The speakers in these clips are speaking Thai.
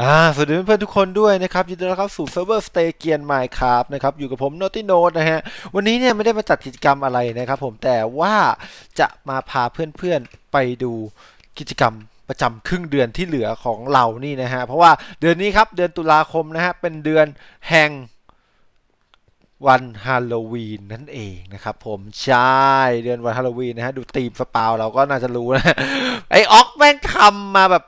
อ่าสวัสดีเพื่อนๆทุกคนด้วยนะครับยินดีต้อนรับสู่เซิร์ฟเวอร์สเตเกียนไมค์ครับนะครับอยู่กับผมโนติโนตนะฮะวันนี้เนี่ยไม่ได้มาจัดกิจกรรมอะไรนะครับผมแต่ว่าจะมาพาเพื่อนๆไปดูกิจกรรมประจำครึ่งเดือนที่เหลือของเรานี่นะฮะเพราะว่าเดือนนี้ครับเดือนตุลาคมนะฮะเป็นเดือนแห่งวันฮาโลวีนนั่นเองนะครับผมใช่เดือนวันฮาโลวีนนะฮะดูธีมสปาวเราก็น่าจะรู้นะไอออกแม่งทำมาแบบ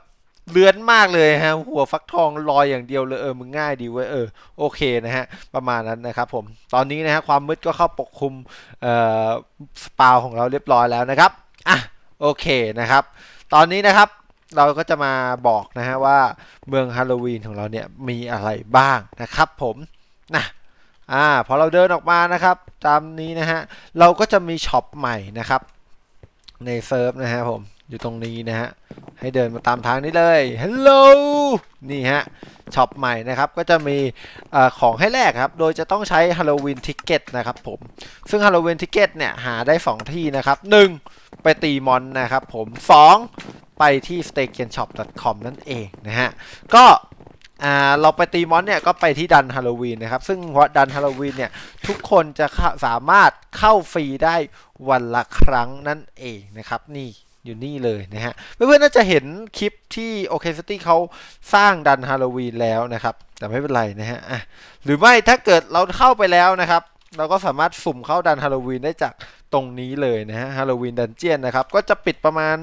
เลือนมากเลยฮะหัวฟักทองลอยอย่างเดียวเลยเออมึงง่ายดีเว้ยเออโอเคนะฮะประมาณนั้นนะครับผมตอนนี้นะฮะความมืดก็เข้าปกคลุมเอ่อสปาวของเราเรียบร้อยแล้วนะครับอะโอเคนะครับ ตอนนี้นะครับเราก็จะมาบอกนะฮะว่าเมืองฮาโลวีนของเราเนี่ยมีอะไรบ้างนะครับผมนะอ่าพอเราเดินออกมานะครับ ตามนี้นะฮะเราก็จะมีช็อปใหม่นะครับในเซิร์ฟนะฮะผมอยู่ตรงนี้นะฮะ ให้เดินมาตามทางนี้เลยฮัลโหลนี่ฮะช็อปใหม่นะครับก็จะมีอของให้แลกครับ โดยจะต้องใช้ฮาโลวีนทิกเก็ตนะครับผมซึ่งฮาโลวีนทิกเก็ตเนี่ยหาได้ 2 ที่นะครับ 1. ไปตีมอนนะครับผม 2. ไปที่ stakenshop.com นั่นเองนะฮะก็เราไปตีมอนเนี่ยก็ไปที่ดันฮาโลวีนนะครับ ซึ่งดันฮาโลวีนเนี่ยทุกคนจะสามารถเข้าฟรีได้วันละครั้งนั่นเองนะครับนี่ อยู่นี่เลยนะฮะ เพื่อนๆน่าจะเห็นคลิปที่โอเคสตี้เขาสร้างดันฮาโลวีนแล้วนะครับ แต่ไม่เป็นไรนะฮะหรือไม่ถ้าเกิดเราเข้าไปแล้วนะครับ เราก็สามารถสุ่มเข้าดันฮาโลวีนได้จากตรงนี้เลยนะฮะฮาโลวีนดันเจียนนะครับ ก็จะปิดประมาณ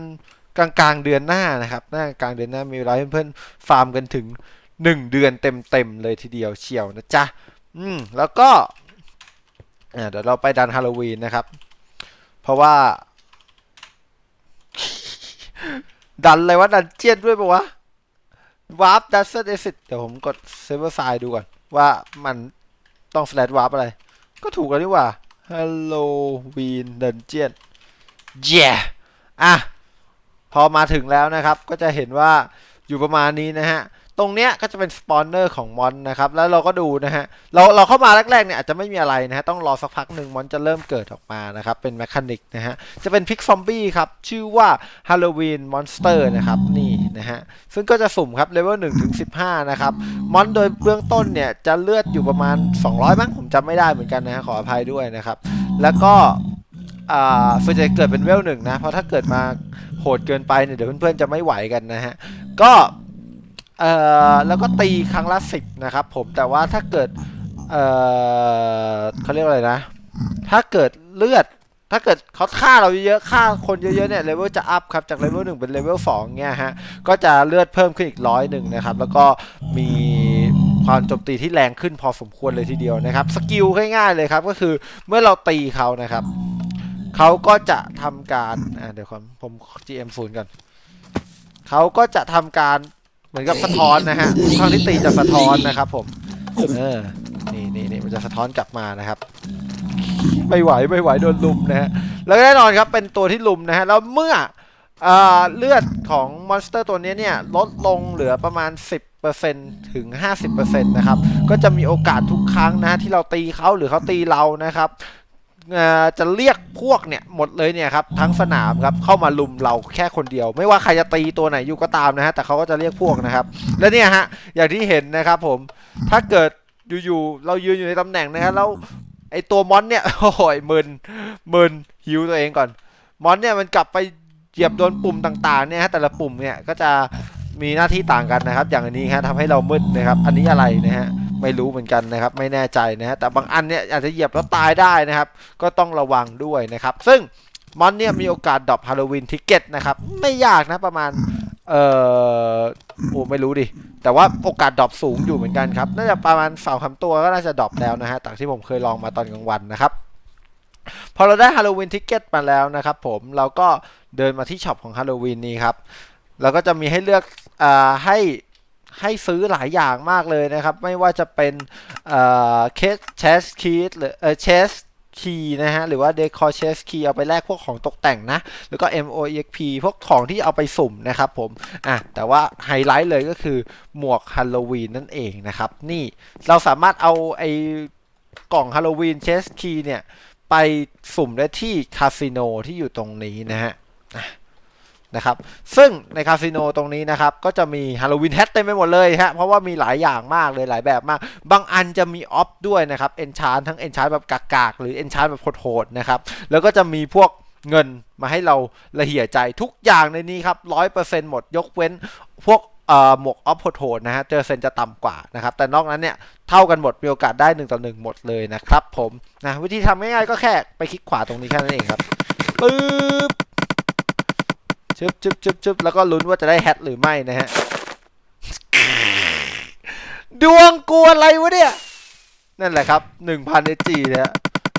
กลางๆเดือนหน้านะครับ หน้ากลางเดือนหน้ามีเวลาเพื่อนๆฟาร์มกันถึงหนึ่งเดือนเต็มๆเลยทีเดียวเชียวนะจ๊ะ อืม แล้วก็อ่าเดี๋ยวเราไปดันฮาโลวีนนะครับ เพราะว่า ดันอะไรวะ ดันเจียนด้วยปะวะวาร์ปดัสเซอร์เอซิตเดี๋ยวผมกดเซฟเวอร์ไซด์ดูก่อน ว่ามันต้องสแลดวาร์ปอะไร ก็ถูกแล้วนี่ว่าฮัลโลวีนดันเจียนเย่อะ พอมาถึงแล้วนะครับ ก็จะเห็นว่าอยู่ประมาณนี้นะฮะ ตรงเนี้ยก็จะเป็นสปอนเนอร์ของมอนนะครับ แล้วเราก็ดูนะฮะ เราเราเข้ามาแรกๆเนี่ยอาจจะไม่มีอะไรนะฮะ ต้องรอสักพักหนึ่งมอนจะเริ่มเกิดออกมานะครับ เป็นแมคานิกนะฮะ จะเป็นพิกซอมบี้ครับ ชื่อว่าฮาโลวีนมอนสเตอร์นะครับ นี่นะฮะ ซึ่งก็จะสุ่มครับเลเวล1ถึง15นะครับ มอนโดยเบื้องต้นเนี่ยจะเลือดอยู่ประมาณ 200มั้งผมจำไม่ได้เหมือนกันนะฮะขออภัยด้วยนะครับ แล้วก็อ่าส่วนใหญ่เกิดเป็นเวลหนึ่งนะ เพราะถ้าเกิดมาโหดเกินไปเนี่ยเดี๋ยวเพื่อนๆจะไม่ไหวกันนะฮะ ก็ เอ่อแล้วก็ตีครั้งละสิบนะครับผมแต่ว่าถ้าเกิดเอ่อเขาเรียกว่าอะไรนะ ถ้าเกิดเลือด ถ้าเกิดเขาฆ่าเราเยอะๆฆ่าคนเยอะๆเนี่ยเลเวลจะอัพครับจากเลเวลหนึ่งเป็นเลเวลสองเนี่ยฮะก็จะเลือดเพิ่มขึ้นอีกร้อยหนึ่งนะครับ แล้วก็มีความโจมตีที่แรงขึ้นพอสมควรเลยทีเดียวนะครับสกิลง่ายๆเลยครับก็คือเมื่อเราตีเขานะครับเขาก็จะทำการเดี๋ยวผมผม GM ศูนย์ก่อนเขาก็จะทำการ มือนกับสะท้อนนะฮะทุกครั้งที่ตีจะสะท้อนนะครับผม เออ นี่นี่นี่มันจะสะท้อนกลับมานะครับ ไม่ไหวไม่ไหวโดนลุมนะฮะ แล้วแน่นอนครับเป็นตัวที่ลุมนะฮะ แล้วเมื่ออเลือดของมอนสเตอร์ตัวนี้เนี่ยลดลงเหลือประมาณ 10%ถึง 50%นะครับ ก็จะมีโอกาสทุกครั้งนะฮะที่เราตีเขาหรือเขาตีเรานะครับ จะเรียกพวกเนี่ยหมดเลยเนี่ยครับทั้งสนามครับเข้ามาลุมเราแค่คนเดียว ไม่ว่าใครจะตีตัวไหนอยู่ก็ตามนะฮะแต่เขาก็จะเรียกพวกนะครับ และเนี่ยฮะอย่างที่เห็นนะครับผมถ้าเกิดอยู่ๆเรายืนอยู่ในตำแหน่งนะครับแล้วไอตัวมอนเนี่ยโอ้ยมึนมึนฮิวตัวเองก่อน มอนเนี่ยมันกลับไปเหยียบโดนปุ่มต่างๆเนี่ยฮะแต่ละปุ่มเนี่ยก็จะมีหน้าที่ต่างกันนะครับ อย่างอันนี้ฮะทำให้เรามืดนะครับ อันนี้อะไรนะฮะ ไม่รู้เหมือนกันนะครับ ไม่แน่ใจนะฮะแต่บางอันเนี่ยอาจจะเหยียบแล้วตายได้นะครับ ก็ต้องระวังด้วยนะครับ ซึ่งมอนเนี่ยมีโอกาสดรอปฮาโลวีนทิกเก็ตนะครับ ไม่ยากนะประมาณเออโอ้ไม่รู้ดิ แต่ว่าโอกาสดรอปสูงอยู่เหมือนกันครับ น่าจะประมาณสองคำตัวก็น่าจะดรอปแล้วนะฮะจากที่ผมเคยลองมาตอนกลางวันนะครับ พอเราได้ฮาโลวีนทิกเก็ตมาแล้วนะครับผมเราก็เดินมาที่ช็อปของฮาโลวีนนี้ครับ เราก็จะมีให้เลือกอ่าให้ ให้ซื้อหลายอย่างมากเลยนะครับ ไม่ว่าจะเป็นเคสเชสคีดหรือเออเชสคีนะฮะหรือว่า Decor Chest Key เอาไปแลกพวกของตกแต่งนะ แล้วก็ MOEXP พวกของที่เอาไปสุ่มนะครับผมอะแต่ว่าไฮไลท์เลยก็คือหมวกฮาโลวีนนั่นเองนะครับ นี่เราสามารถเอาไอ้กล่องฮาโลวีนเชสคีเนี่ย ไปสุ่มได้ที่คาสิโนที่อยู่ตรงนี้นะฮะ นะครับ ซึ่งในคาสิโนตรงนี้นะครับ ก็จะมีฮาโลวีนแฮทเต็มไปหมดเลยฮะ เพราะว่ามีหลายอย่างมากเลยหลายแบบมาก บางอันจะมีออฟด้วยนะครับ เอนชานทั้งเอนชานแบบกากๆ หรือเอนชานแบบโหดๆนะครับ แล้วก็จะมีพวกเงินมาให้เราละเหี่ยใจทุกอย่างในนี้ครับร้อยเปอร์เซ็นต์หมดยกเว้นพวกหมวกออฟโหดๆนะฮะเจอเซนจะต่ำกว่านะครับ แต่นอกนั้นเนี่ยเท่ากันหมดมีโอกาสได้ 1 ต่อ 1 หมดเลยนะครับผมนะวิธีทำง่ายๆก็แค่ไปคลิกขวาตรงนี้แค่นั้นเองครับปึ๊บ ชึบชึบชึบชึบแล้วก็ลุ้นว่าจะได้แฮทหรือไม่นะฮะ ดวงกลัวอะไรวะเนี่ย นั่นแหละครับ1,000เอจีเนะฮะ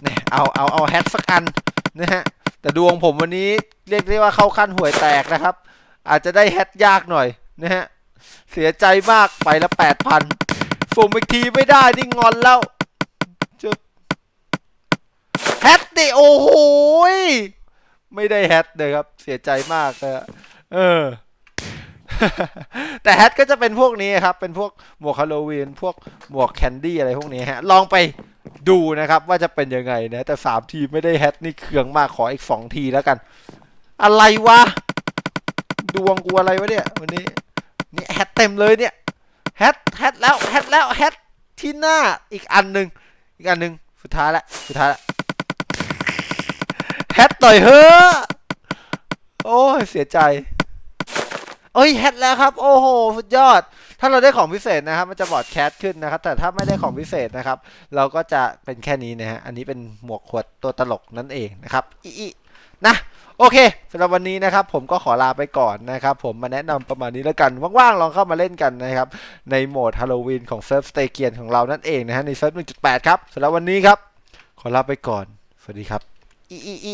เนี่ยเอาเอาเอาแฮทสักอันนะฮะ แต่ดวงผมวันนี้เรียกได้ว่าเข้าขั้นห่วยแตกนะครับ อาจจะได้แฮทยากหน่อยนะฮะ เสียใจมากไปละแปดพันสุ่มอีกทีไม่ได้นี่งอนแล้วจุดแฮตดิโอ้โห ไม่ได้แฮตเลยครับ เสียใจมากเลยอะเออ แต่แฮตก็จะเป็นพวกนี้ครับ เป็นพวกหมวกฮาโลวีน พวกหมวกแคนดี้อะไรพวกนี้ฮะ ลองไปดูนะครับว่าจะเป็นยังไงนะ แต่สามทีไม่ได้แฮตนี่เคืองมากขออีกสองทีแล้วกัน อะไรวะ ดวงกูอะไรวะเนี่ย วันนี้ นี่แฮตเต็มเลยเนี่ย แฮตแฮตแล้ว แฮตแล้ว แฮตที่หน้าอีกอันหนึ่งอีกอันหนึ่งสุดท้ายละ สุดท้ายละ ตต่อยเฮ้อโอ้ยเสียใจเอ้ยแฮตแล้วครับ โอ้โหสุดยอด ถ้าเราได้ของพิเศษนะครับ มันจะบอดแคสขึ้นนะครับ แต่ถ้าไม่ได้ของพิเศษนะครับ เราก็จะเป็นแค่นี้นะฮะอันนี้เป็นหมวกขวดตัวตลกนั่นเองนะครับอีนะโอเคสำหรับวันนี้นะครับ ผมก็ขอลาไปก่อนนะครับ ผมมาแนะนำประมาณนี้แล้วกันว่างๆลองเข้ามาเล่นกันนะครับ ในโหมดฮาโลวีนของเซิร์ฟสเตเกียนของเรานั่นเองนะฮะในเซิร์ฟ1.8 ครับสำหรับวันนี้ครับ ขอลาไปก่อน สวัสดีครับอีอีอี